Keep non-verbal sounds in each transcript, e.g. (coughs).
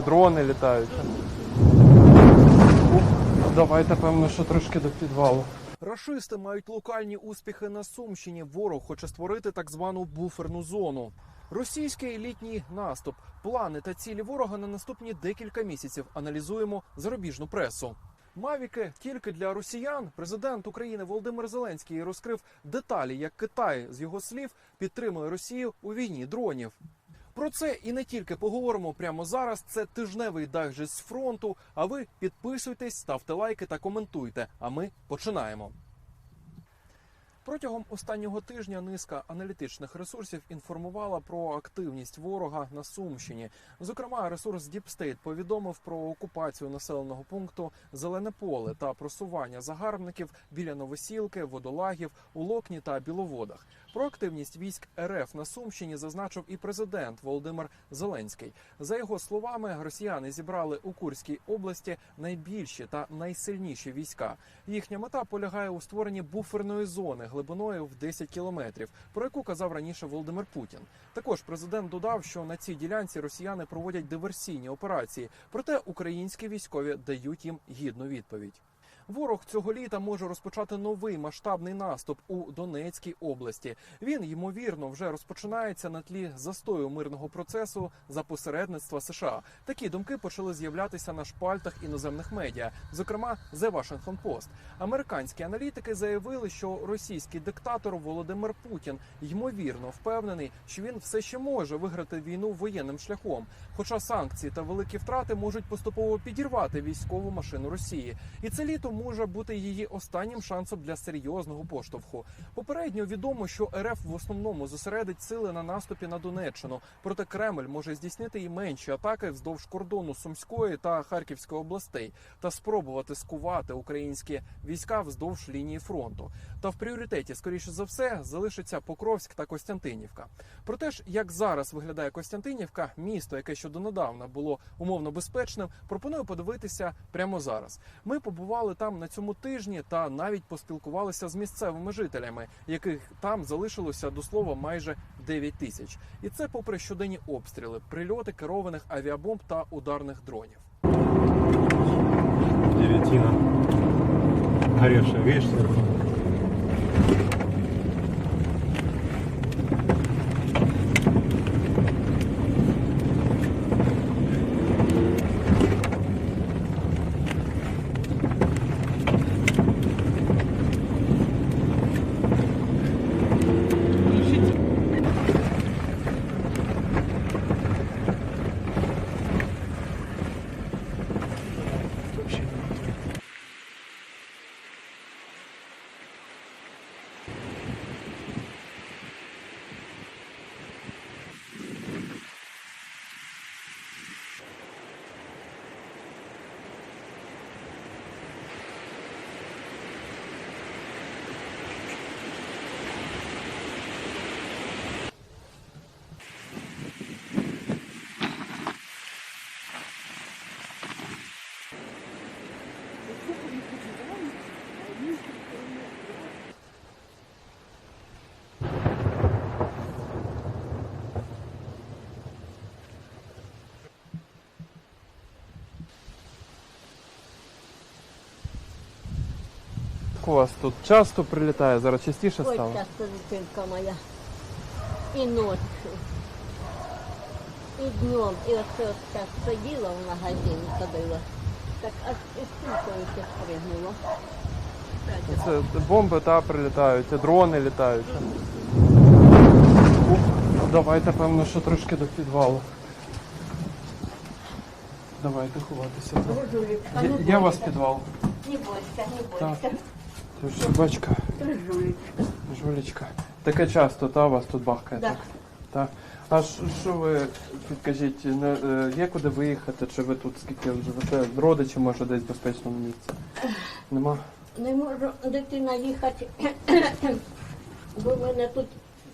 дрони літають. Давайте, певно, що трошки до підвалу. Рашисти мають локальні успіхи на Сумщині. Ворог хоче створити так звану буферну зону. Російський елітній наступ, плани та цілі ворога на наступні декілька місяців аналізуємо зарубіжну пресу. Мавіки тільки для росіян. Президент України Володимир Зеленський розкрив деталі, як Китай з його слів підтримує Росію у війні дронів. Про це і не тільки поговоримо прямо зараз. Це тижневий дайджест з фронту. А ви підписуйтесь, ставте лайки та коментуйте. А ми починаємо. Протягом останнього тижня низка аналітичних ресурсів інформувала про активність ворога на Сумщині. Зокрема, ресурс State повідомив про окупацію населеного пункту Зелене поле та просування загарбників біля Новосілки, водолагів, у Локні та Біловодах. Про активність військ РФ на Сумщині зазначив і президент Володимир Зеленський. За його словами, росіяни зібрали у Курській області найбільші та найсильніші війська. Їхня мета полягає у створенні буферної зони глибиною в 10 кілометрів, про яку казав раніше Володимир Путін. Також президент додав, що на цій ділянці росіяни проводять диверсійні операції, проте українські військові дають їм гідну відповідь. Ворог цього літа може розпочати новий масштабний наступ у Донецькій області. Він ймовірно вже розпочинається на тлі застою мирного процесу за посередництва США. Такі думки почали з'являтися на шпальтах іноземних медіа, зокрема The Washington Post. Американські аналітики заявили, що російський диктатор Володимир Путін ймовірно впевнений, що він все ще може виграти війну воєнним шляхом. Хоча санкції та великі втрати можуть поступово підірвати військову машину Росії, і це літо може бути її останнім шансом для серйозного поштовху. Попередньо відомо, що РФ в основному зосередить сили на наступі на Донеччину. Проте Кремль може здійснити і менші атаки вздовж кордону Сумської та Харківської областей та спробувати скувати українські війська вздовж лінії фронту. Та в пріоритеті, скоріше за все, залишиться Покровськ та Костянтинівка. Про те ж, як зараз виглядає Костянтинівка, місто, яке ще донедавна було умовно безпечним, пропоную подивитися прямо зараз. Ми побували там на цьому тижні та навіть поспілкувалися з місцевими жителями, яких там залишилося до слова майже 9 тисяч. І це попри щоденні обстріли, прильоти керованих авіабомб та ударних дронів. Дев'ятіна. Горевшая, видишь, У вас тут часто прилітає, зараз частіше Ой, стало? часто дитинка моя. І ночі. І днем. І оце от так сиділа в магазині, ходила. Так аж із кулькою ще спригнула. Це бомби та прилітають, і дрони літають. Ух, давайте, певно, що трошки до підвалу. Давайте ховатися. Не є у вас бойся. підвал? Не бойся, не Так. бойся. Це ж собачка, жулічка. Таке часто, та у вас тут бахкає? Да. Так. А що- ви підкажіть, не, е, є куди виїхати, чи ви тут скільки живете? Родичі, може, десь в безпечному місці? Нема? Не можу дитина їхати, (coughs) бо в мене тут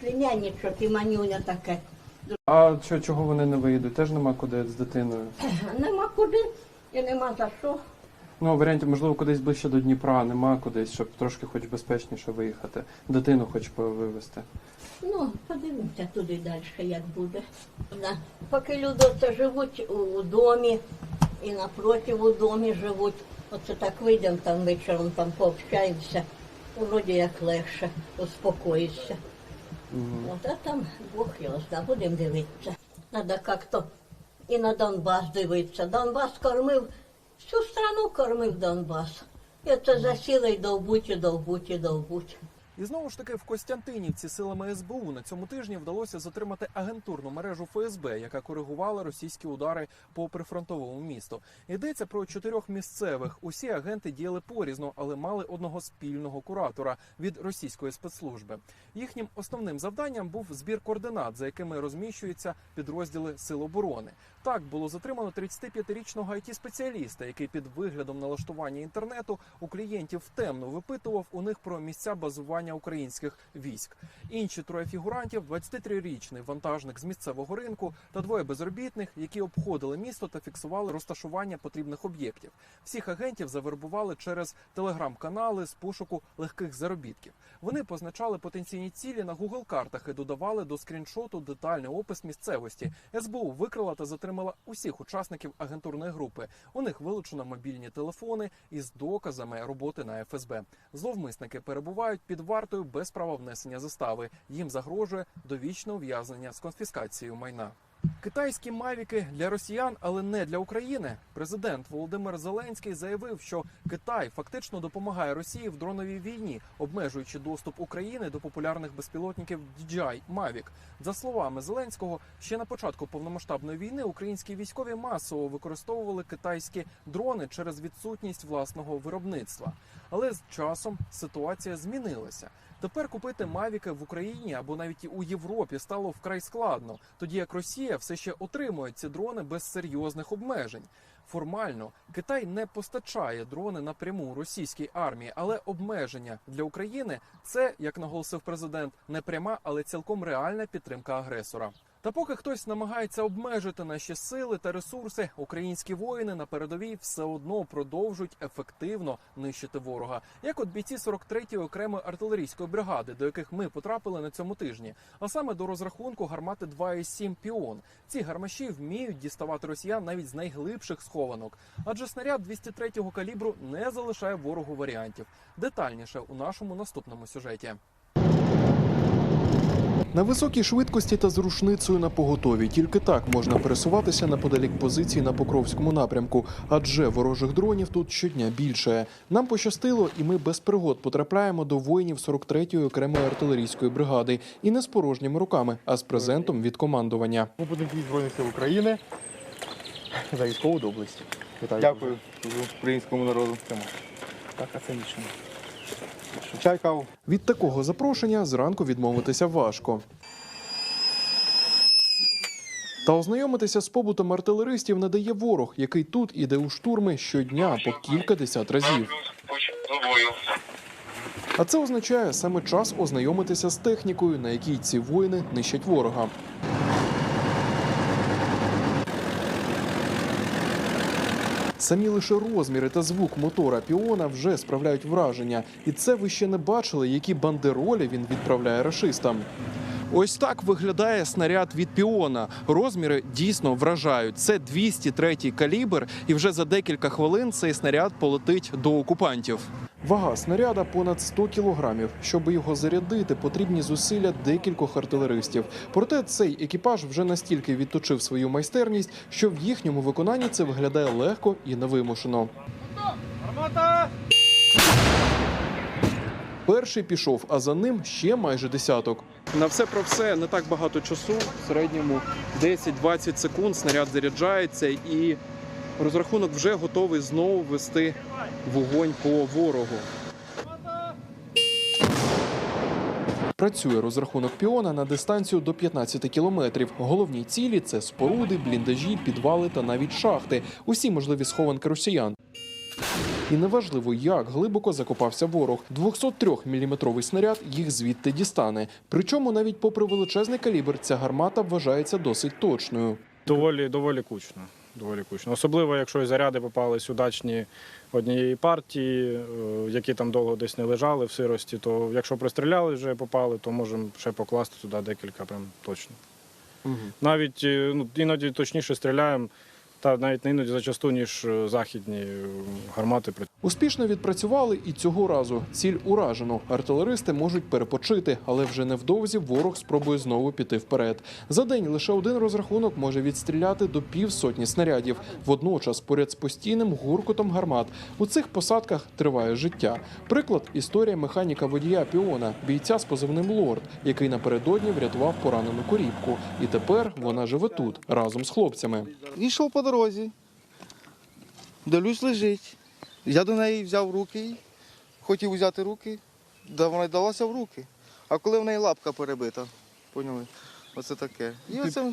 племянничок і манюня таке. А чо- чого вони не виїдуть? Теж нема куди з дитиною. Нема куди і нема за що. Ну, варіантів, можливо, кудись ближче до Дніпра нема кудись, щоб трошки хоч безпечніше виїхати. Дитину хоч вивезти. Ну, подивимося туди далі, як буде. Да. Поки люди оце живуть у, домі і напротив у домі живуть. Оце так вийдемо там вечором, там пообщаємося. Вроді як легше, успокоїшся. От, а там Бог його знає, будемо дивитися. Треба як-то і на Донбас дивитися. Донбас кормив, всю страну кормив Донбас. І це засіли й довбуть, і довбуть, і. І знову ж таки в Костянтинівці силами СБУ на цьому тижні вдалося затримати агентурну мережу ФСБ, яка коригувала російські удари по прифронтовому місту. Йдеться про чотирьох місцевих. Усі агенти діяли порізно, але мали одного спільного куратора від російської спецслужби. Їхнім основним завданням був збір координат, за якими розміщуються підрозділи Сил оборони. Так було затримано 35-річного it спеціаліста який під виглядом налаштування інтернету у клієнтів темно випитував у них про місця базування українських військ. Інші троє фігурантів 23-річний вантажник з місцевого ринку та двоє безробітних, які обходили місто та фіксували розташування потрібних об'єктів. Всіх агентів завербували через телеграм-канали з пошуку легких заробітків. Вони позначали потенційні цілі на Google картах і додавали до скріншоту детальний опис місцевості. СБУ викрила та затримала усіх учасників агентурної групи. У них вилучено мобільні телефони із доказами роботи на ФСБ. Зловмисники перебувають під вартою без права внесення застави. Їм загрожує довічне ув'язнення з конфіскацією майна. Китайські мавіки для росіян, але не для України. Президент Володимир Зеленський заявив, що Китай фактично допомагає Росії в дроновій війні, обмежуючи доступ України до популярних безпілотників DJI Mavic. За словами Зеленського, ще на початку повномасштабної війни українські військові масово використовували китайські дрони через відсутність власного виробництва. Але з часом ситуація змінилася. Тепер купити мавіки в Україні або навіть у Європі стало вкрай складно, тоді як Росія все ще отримує ці дрони без серйозних обмежень. Формально Китай не постачає дрони напряму російській армії, але обмеження для України це, як наголосив президент, не пряма, але цілком реальна підтримка агресора. Та поки хтось намагається обмежити наші сили та ресурси, українські воїни на передовій все одно продовжують ефективно нищити ворога, як от бійці 43-ї окремої артилерійської бригади, до яких ми потрапили на цьому тижні, а саме до розрахунку гармати 2,7 піон. Ці гармаші вміють діставати росіян навіть з найглибших схованок, адже снаряд 203-го калібру не залишає ворогу варіантів. Детальніше у нашому наступному сюжеті. На високій швидкості та з рушницею на поготові тільки так можна пересуватися неподалік позицій на Покровському напрямку, адже ворожих дронів тут щодня більше. Нам пощастило, і ми без пригод потрапляємо до воїнів 43-ї окремої артилерійської бригади і не з порожніми руками, а з презентом від командування. Ми будемо Збройних сил України за військову доблесть. Вітаю. Дякую українському народу. Так, оцінічно. Чайкав. Від такого запрошення зранку відмовитися важко. Та ознайомитися з побутом артилеристів не дає ворог, який тут іде у штурми щодня по кілька десят разів. А це означає саме час ознайомитися з технікою, на якій ці воїни нищать ворога. Самі лише розміри та звук мотора піона вже справляють враження, і це ви ще не бачили, які бандеролі він відправляє рашистам. Ось так виглядає снаряд від піона. Розміри дійсно вражають. Це 203 калібр, і вже за декілька хвилин цей снаряд полетить до окупантів. Вага снаряда понад 100 кілограмів. Щоб його зарядити, потрібні зусилля декількох артилеристів. Проте цей екіпаж вже настільки відточив свою майстерність, що в їхньому виконанні це виглядає легко і невимушено. Перший пішов, а за ним ще майже десяток. На все про все не так багато часу. В середньому 10-20 секунд снаряд заряджається і розрахунок вже готовий знову вести вогонь по ворогу. Працює розрахунок піона на дистанцію до 15 кілометрів. Головні цілі це споруди, бліндажі, підвали та навіть шахти. Усі можливі схованки росіян. І неважливо, як глибоко закопався ворог. 203-мм снаряд їх звідти дістане. Причому, навіть попри величезний калібр, ця гармата вважається досить точною. Доволі, доволі кучно. Доволі кучно. Особливо, якщо заряди попались удачні однієї партії, е, які там довго десь не лежали в сирості, то якщо пристріляли вже попали, то можемо ще покласти туди декілька, прям точно. Навіть е, ну, іноді точніше стріляємо, та навіть не іноді зачасту, ніж е, західні е, гармати. Успішно відпрацювали і цього разу. Ціль уражено. Артилеристи можуть перепочити, але вже невдовзі ворог спробує знову піти вперед. За день лише один розрахунок може відстріляти до півсотні снарядів. Водночас, поряд з постійним гуркотом гармат, у цих посадках триває життя. Приклад історія механіка водія Піона, бійця з позивним Лорд, який напередодні врятував поранену корівку. І тепер вона живе тут разом з хлопцями. Йшов по дорозі. Дивлюсь, лежить. Я до неї взяв руки, хотів взяти руки, да вона й далася в руки. А коли в неї лапка перебита, поняли? Оце таке. І оце,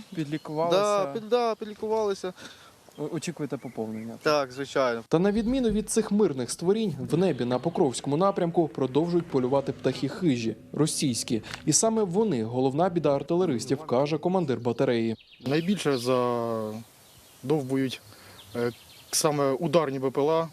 да, під, да, підлікувалися. Очікуєте поповнення. Так, звичайно. Та на відміну від цих мирних створінь, в небі на Покровському напрямку продовжують полювати птахи хижі, російські. І саме вони головна біда артилеристів, каже командир батареї. Найбільше задовбують е, саме ударні БПЛА,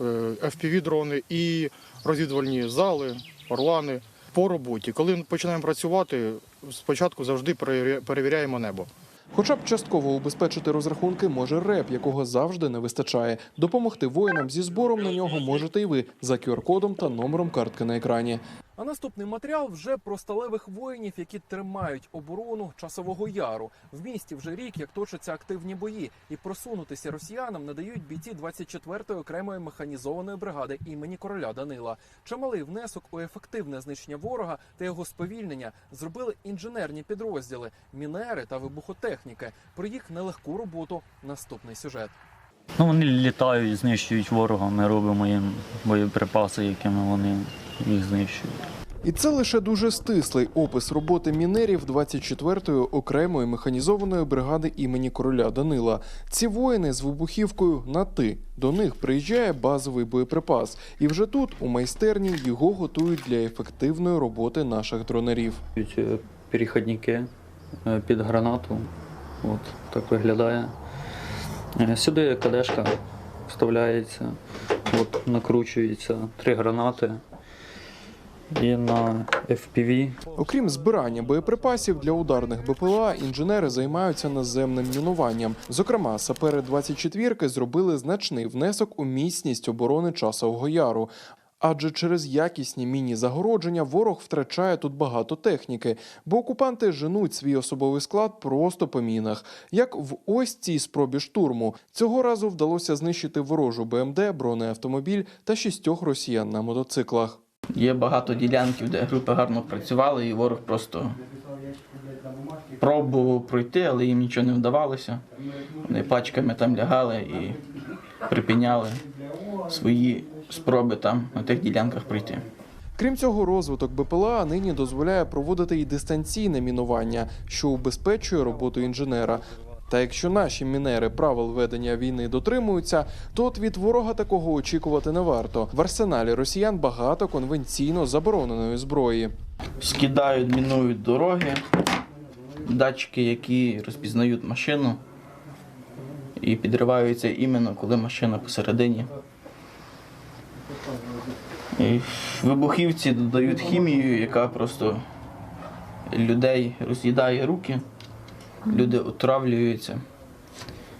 е, FPV-дрони і розвідувальні зали, орлани по роботі. Коли починаємо працювати, спочатку завжди перевіря- перевіряємо небо. Хоча б частково убезпечити розрахунки може РЕП, якого завжди не вистачає. Допомогти воїнам зі збором на нього можете і ви за QR-кодом та номером картки на екрані. А наступний матеріал вже про сталевих воїнів, які тримають оборону часового яру. В місті вже рік, як точаться активні бої, і просунутися росіянам не дають бійці 24-ї окремої механізованої бригади імені короля Данила. Чималий внесок у ефективне знищення ворога та його сповільнення зробили інженерні підрозділи, мінери та вибухотехніки. Про їх нелегку роботу наступний сюжет. Ну, вони літають, знищують ворога, ми робимо їм боєприпаси, якими вони їх знищують. І це лише дуже стислий опис роботи мінерів 24-ї окремої механізованої бригади імені короля Данила. Ці воїни з вибухівкою на ти. До них приїжджає базовий боєприпас, і вже тут, у майстерні, його готують для ефективної роботи наших дронерів. Е, Перехідники е, під гранату. От так виглядає. Е, Сюди кадешка вставляється, от, накручується три гранати. І на FPV Окрім збирання боєприпасів для ударних БПЛА, інженери займаються наземним мінуванням. Зокрема, сапери 24-ки зробили значний внесок у міцність оборони часового яру. Адже через якісні міні-загородження ворог втрачає тут багато техніки, бо окупанти женуть свій особовий склад просто по мінах. Як в ось цій спробі штурму. Цього разу вдалося знищити ворожу БМД, бронеавтомобіль та шістьох росіян на мотоциклах. Є багато ділянків, де групи гарно працювали, і ворог просто пробував пройти, але їм нічого не вдавалося. Вони пачками там лягали і припиняли свої спроби там на тих ділянках пройти. Крім цього, розвиток БПЛА нині дозволяє проводити і дистанційне мінування, що убезпечує роботу інженера. Та якщо наші мінери правил ведення війни дотримуються, то от від ворога такого очікувати не варто. В арсеналі росіян багато конвенційно забороненої зброї. Скидають, мінують дороги, датчики, які розпізнають машину, і підриваються іменно, коли машина посередині. І вибухівці додають хімію, яка просто людей роз'їдає руки, люди отравлюються,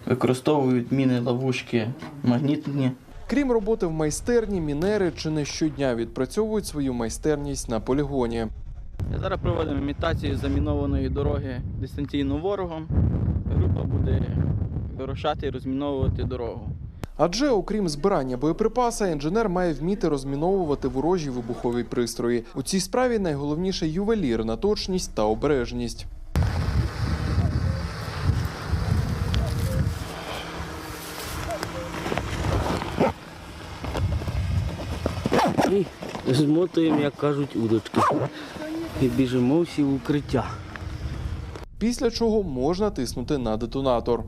використовують міни, ловушки магнітні. Крім роботи в майстерні, мінери чи не щодня відпрацьовують свою майстерність на полігоні. Зараз проводимо імітацію замінованої дороги дистанційно ворогом. Група буде вирушати і розміновувати дорогу. Адже, окрім збирання боєприпаса, інженер має вміти розміновувати ворожі вибухові пристрої. У цій справі найголовніше ювелірна точність та обережність. І змотуємо, як кажуть, удочки. І біжимо всі в укриття. Після чого можна тиснути на детонатор.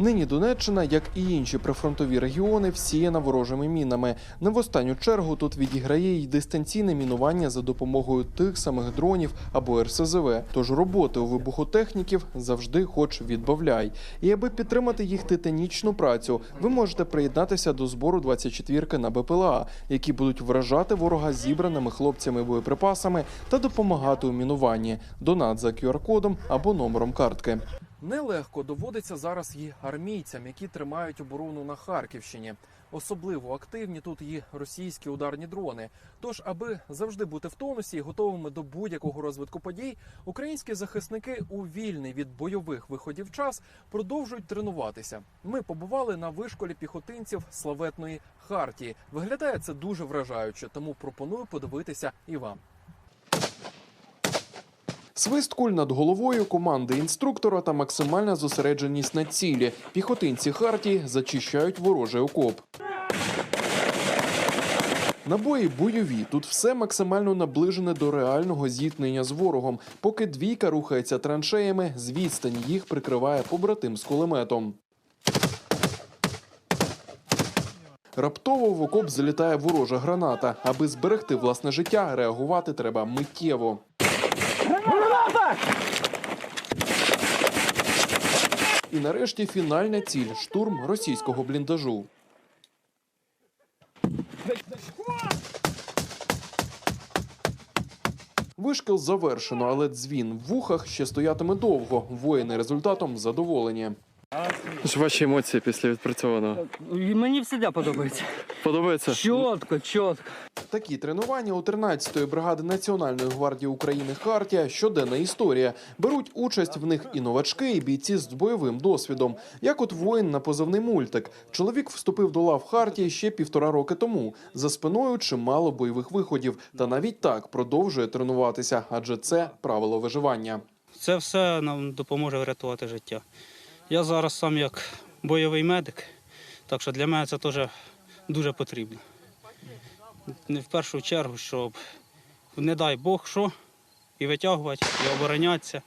Нині Донеччина, як і інші прифронтові регіони, всіяна ворожими мінами. Не в останню чергу тут відіграє й дистанційне мінування за допомогою тих самих дронів або РСЗВ. Тож роботи у вибухотехніків завжди хоч відбавляй. І аби підтримати їх титанічну працю, ви можете приєднатися до збору 24-ки на БПЛА, які будуть вражати ворога зібраними хлопцями боєприпасами та допомагати у мінуванні. Донат за QR-кодом або номером картки. Нелегко доводиться зараз і армійцям, які тримають оборону на Харківщині. Особливо активні тут і російські ударні дрони. Тож, аби завжди бути в тонусі і готовими до будь-якого розвитку подій, українські захисники у вільний від бойових виходів час продовжують тренуватися. Ми побували на вишколі піхотинців славетної Хартії. Виглядає це дуже вражаюче, тому пропоную подивитися і вам. Свист куль над головою, команди інструктора та максимальна зосередженість на цілі. Піхотинці Хартії зачищають ворожий окоп. Набої бойові. Тут все максимально наближене до реального зіткнення з ворогом. Поки двійка рухається траншеями, з відстані їх прикриває побратим з кулеметом. Раптово в окоп залітає ворожа граната. Аби зберегти власне життя, реагувати треба миттєво. І нарешті фінальна ціль штурм російського бліндажу. Вишкіл завершено, але дзвін в вухах ще стоятиме довго. Воїни результатом задоволені. Ваші емоції після відпрацьованого. Мені завжди подобається. Подобається? Чітко, чітко. Такі тренування у 13-ї бригади Національної гвардії України Хартія щоденна історія. Беруть участь в них і новачки, і бійці з бойовим досвідом. Як от воїн на позивний мультик. Чоловік вступив до лав Хартії ще півтора роки тому. За спиною чимало бойових виходів, та навіть так продовжує тренуватися, адже це правило виживання. Це все нам допоможе врятувати життя. Я зараз сам як бойовий медик, так що для мене це теж дуже потрібно. Не в першу чергу, щоб не дай Бог що, і витягувати, і оборонятися.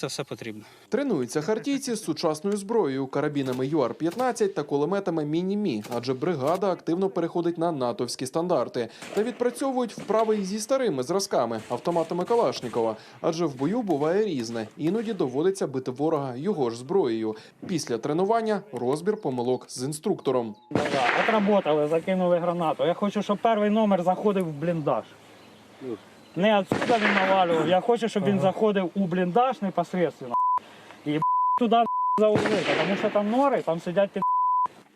Це все потрібно. Тренуються хартійці з сучасною зброєю, карабінами ЮАР-15 та кулеметами Міні-Мі, адже бригада активно переходить на натовські стандарти та відпрацьовують вправи і зі старими зразками, автоматами Калашнікова. Адже в бою буває різне. Іноді доводиться бити ворога його ж зброєю. Після тренування розбір помилок з інструктором. Отработали, закинули гранату. Я хочу, щоб перший номер заходив в бліндаж. Не отсюда він навалював. Я хочу, щоб він заходив у бліндаж непосредственно. І туди заулити, тому що там нори, там сидять під.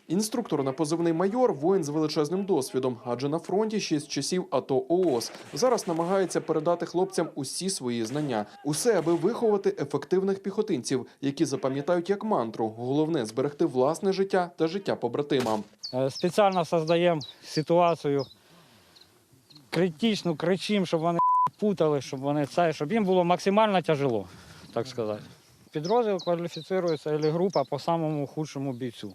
Інструктор на позивний майор воїн з величезним досвідом, адже на фронті ще з часів АТО ООС. Зараз намагається передати хлопцям усі свої знання, усе аби виховати ефективних піхотинців, які запам'ятають як мантру. Головне зберегти власне життя та життя побратима. Е, Спеціально создаємо ситуацію критичну, кричимо, щоб вони путали, щоб вони це, щоб їм було максимально тяжело, так сказати. Підрозділ кваліфіцирується або група по самому худшому бійцю.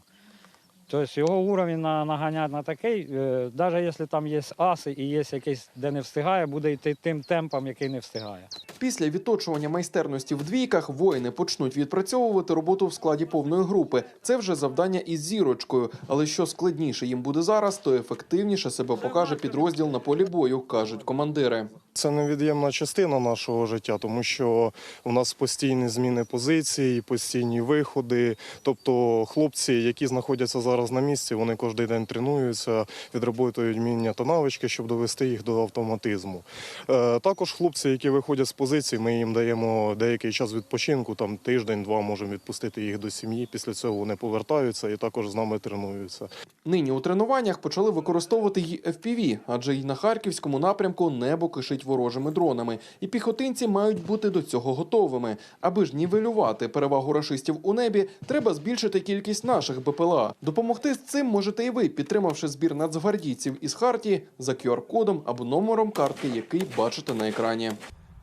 Тобто його уровень на, наганять на такий, е, навіть якщо там є аси і є якийсь, де не встигає, буде йти тим темпом, який не встигає. Після відточування майстерності в двійках воїни почнуть відпрацьовувати роботу в складі повної групи. Це вже завдання із зірочкою. Але що складніше їм буде зараз, то ефективніше себе покаже підрозділ на полі бою, кажуть командири. Це невід'ємна частина нашого життя, тому що у нас постійні зміни позицій, постійні виходи. Тобто хлопці, які знаходяться зараз на місці, вони кожен день тренуються, відроботують вміння та навички, щоб довести їх до автоматизму. Е, Також хлопці, які виходять з позицій, ми їм даємо деякий час відпочинку, там тиждень-два можемо відпустити їх до сім'ї. Після цього вони повертаються і також з нами тренуються. Нині у тренуваннях почали використовувати й FPV, адже й на харківському напрямку небо кишить ворожими дронами, і піхотинці мають бути до цього готовими. Аби ж нівелювати перевагу рашистів у небі, треба збільшити кількість наших БПЛА. Допомогти з цим можете і ви, підтримавши збір нацгвардійців із Хартії за QR-кодом або номером картки, який бачите на екрані.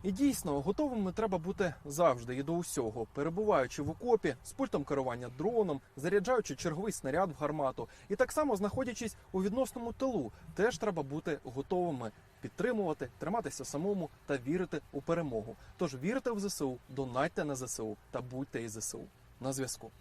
І дійсно, готовими треба бути завжди і до усього, перебуваючи в окопі з пультом керування дроном, заряджаючи черговий снаряд в гармату, і так само знаходячись у відносному тилу, теж треба бути готовими підтримувати, триматися самому та вірити у перемогу. Тож вірте в ЗСУ, донайте на ЗСУ та будьте із ЗСУ на зв'язку.